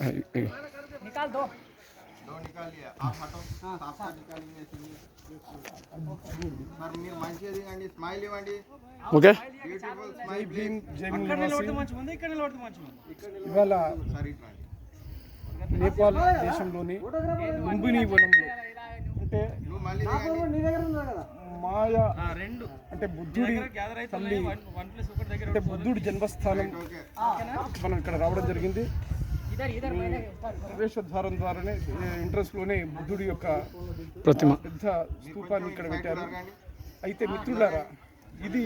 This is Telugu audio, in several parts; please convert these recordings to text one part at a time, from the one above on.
निकाल दो दो निकाल लिया आप हटो साफ साफ निकालेंगे సార్ మీరు మంచిగా దిగండి స్మైల్ ఇవ్వండి ఓకే బ్యూటిఫుల్ స్మైల్ భీమ్ జై ఇక్కడ నివాసి నిలబడితే మంచిగా ఉంది ఇక్కడ నిలబడితే మంచిగా ఉంది ఇవాళ సార్ ఇట్లా నేపాల్ దేశంలోని లుంబిని వనంలో అంటే నువ్వు మళ్ళీ దిగండి మాయ ఆ, రెండు అంటే బుద్ధుడి గ్యాదర్ అయితే తల్లి వన్ వన్ ప్లస్ ఒకటి దగ్గర అంటే బుద్ధుడి జన్మస్థానం ఓకే మనం ఇక్కడ రావడం జరిగింది ఇద్దరు ఇద్దరు ప్రవేశ ద్వారం ద్వారానే ఎంట్రన్స్లోనే బుద్ధుడి యొక్క ప్రతిమ. పెద్ద స్తూపాన్ని ఇక్కడ పెట్టారు. అయితే మిత్రులారా ఇది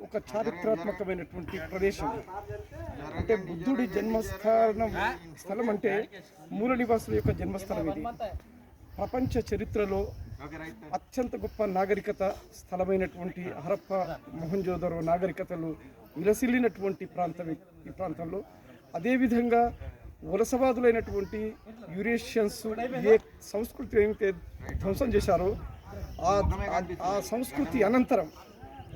ఒక చారిత్రాత్మకమైనటువంటి ప్రదేశం. అంటే బుద్ధుడి జన్మస్థానం స్థలం అంటే మూల నివాసుల యొక్క జన్మస్థలం ఇది. ప్రపంచ చరిత్రలో అత్యంత గొప్ప నాగరికత స్థలమైనటువంటి హరప్ప మొహంజోదరో నాగరికతలు విలసిల్లినటువంటి ప్రాంతం ఈ- ఈ ప్రాంతంలో. అదేవిధంగా వలసవాదులైనటువంటి యురేషియన్స్ ఏ సంస్కృతి ఏమైతే ధ్వంసం చేశారో ఆ సంస్కృతి అనంతరం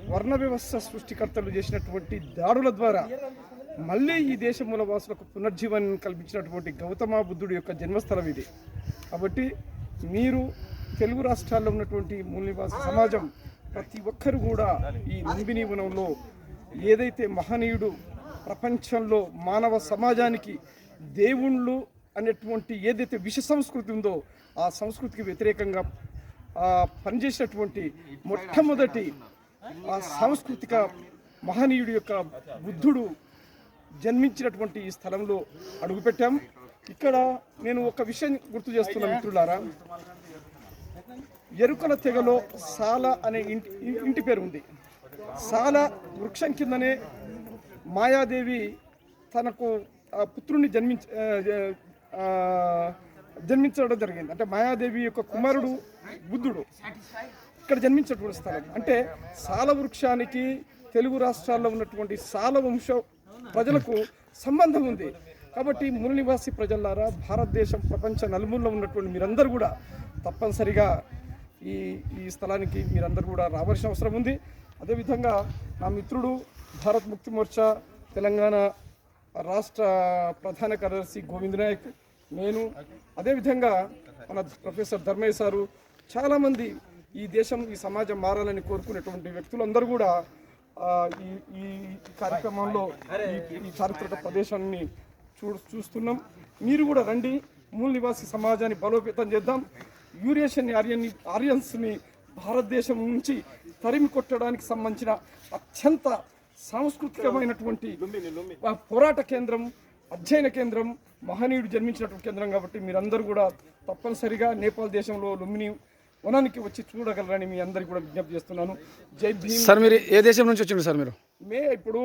వర్ణ వ్యవస్థ సృష్టికర్తలు చేసినటువంటి దాడుల ద్వారా మళ్ళీ ఈ దేశ మూలవాసులకు పునర్జీవనం కల్పించినటువంటి గౌతమ బుద్ధుడి యొక్క జన్మస్థలం ఇది. కాబట్టి మీరు తెలుగు రాష్ట్రాల్లో ఉన్నటువంటి మూల నివాస సమాజం ప్రతి ఒక్కరు కూడా ఈ లుంబిని వనంలో ఏదైతే మహనీయుడు ప్రపంచంలో మానవ సమాజానికి దేవుళ్ళు అనేటువంటి ఏదైతే విష సంస్కృతి ఉందో ఆ సంస్కృతికి వ్యతిరేకంగా పనిచేసినటువంటి మొట్టమొదటి ఆ సాంస్కృతిక మహనీయుడి యొక్క బుద్ధుడు జన్మించినటువంటి ఈ స్థలంలో అడుగుపెట్టాం. ఇక్కడ నేను ఒక విషయం గుర్తు చేస్తున్న మిత్రులారా. ఎరుకల తెగలో సాల అనే ఇంటి ఇంటి పేరు ఉంది. సాల వృక్షం కిందనే మాయాదేవి తనకు పుత్రుణ్ణి జన్మించ జన్మించడం జరిగింది. అంటే మాయాదేవి యొక్క కుమారుడు బుద్ధుడు ఇక్కడ జన్మించినటువంటి స్థలం. అంటే సాల వృక్షానికి తెలుగు రాష్ట్రాల్లో ఉన్నటువంటి సాల వంశ ప్రజలకు సంబంధం ఉంది. కాబట్టి మూల నివాసి ప్రజలారా భారతదేశం ప్రపంచ నలుమూలలో ఉన్నటువంటి మీరందరూ కూడా తప్పనిసరిగా ఈ ఈ స్థలానికి మీరందరూ కూడా రావాల్సిన అవసరం ఉంది. అదేవిధంగా నా మిత్రుడు భారత్ ముక్తి మోర్చా తెలంగాణ రాష్ట్ర ప్రధాన కార్యదర్శి గోవింద్ నాయక్ నేను అదేవిధంగా మన ప్రొఫెసర్ ధర్మయ్య సారు చాలామంది ఈ దేశం ఈ సమాజం మారాలని కోరుకునేటువంటి వ్యక్తులందరూ కూడా ఈ ఈ కార్యక్రమంలో ఈ చారిత్రక ప్రదేశాన్ని చూ చూస్తున్నాం. మీరు కూడా రండి. మూల నివాసి సమాజాన్ని బలోపేతం చేద్దాం. యూరేషియన్ ఆర్యన్ ఆర్యన్స్ని భారతదేశం నుంచి తరిమి కొట్టడానికి సంబంధించిన అత్యంత సాంస్కృతికమైనటువంటి ఆ పోరాట కేంద్రం అధ్యయన కేంద్రం మహనీయుడు జన్మించినటువంటి కేంద్రం కాబట్టి మీరందరూ కూడా తప్పనిసరిగా నేపాల్ దేశంలో లుంబిని వనానికి వచ్చి చూడగలరని మీ అందరికీ కూడా విజ్ఞప్తి చేస్తున్నాను. జై భీమ్. సార్ మీరు ఏ దేశం నుంచి వచ్చిండ్రు సార్ మీరు? మే ఇప్పుడు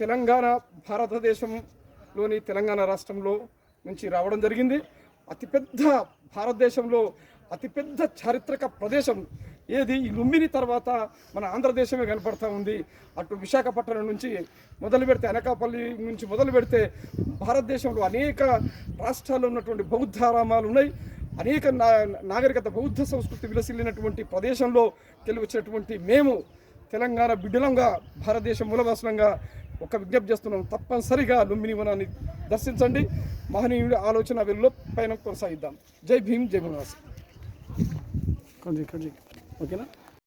తెలంగాణ భారతదేశంలోని తెలంగాణ రాష్ట్రంలో నుంచి రావడం జరిగింది. అతిపెద్ద భారతదేశంలో అతిపెద్ద చారిత్రక ప్రదేశం ఏది? ఈ లుంబిని తర్వాత మన ఆంధ్రదేశమే కనపడతా ఉంది. అటు విశాఖపట్నం నుంచి మొదలు పెడితే అనకాపల్లి నుంచి మొదలు పెడితే భారతదేశంలో అనేక రాష్ట్రాల్లో ఉన్నటువంటి బౌద్ధారామాలు ఉన్నాయి. అనేక నా నాగరికత బౌద్ధ సంస్కృతి విలసిల్లినటువంటి ప్రదేశంలో తెలివచ్చినటువంటి మేము తెలంగాణ బిడ్డలంగా భారతదేశం మూలవాసులంగా ఒక విజ్ఞప్తి చేస్తున్నాం. తప్పనిసరిగా లుంబిని వనాన్ని దర్శించండి. మహనీయుడి ఆలోచన వెల్లో పైన కొనసాగిద్దాం. జై భీమ్ జై భీమవాసి కొంచెం కొంచెం ఓకేనా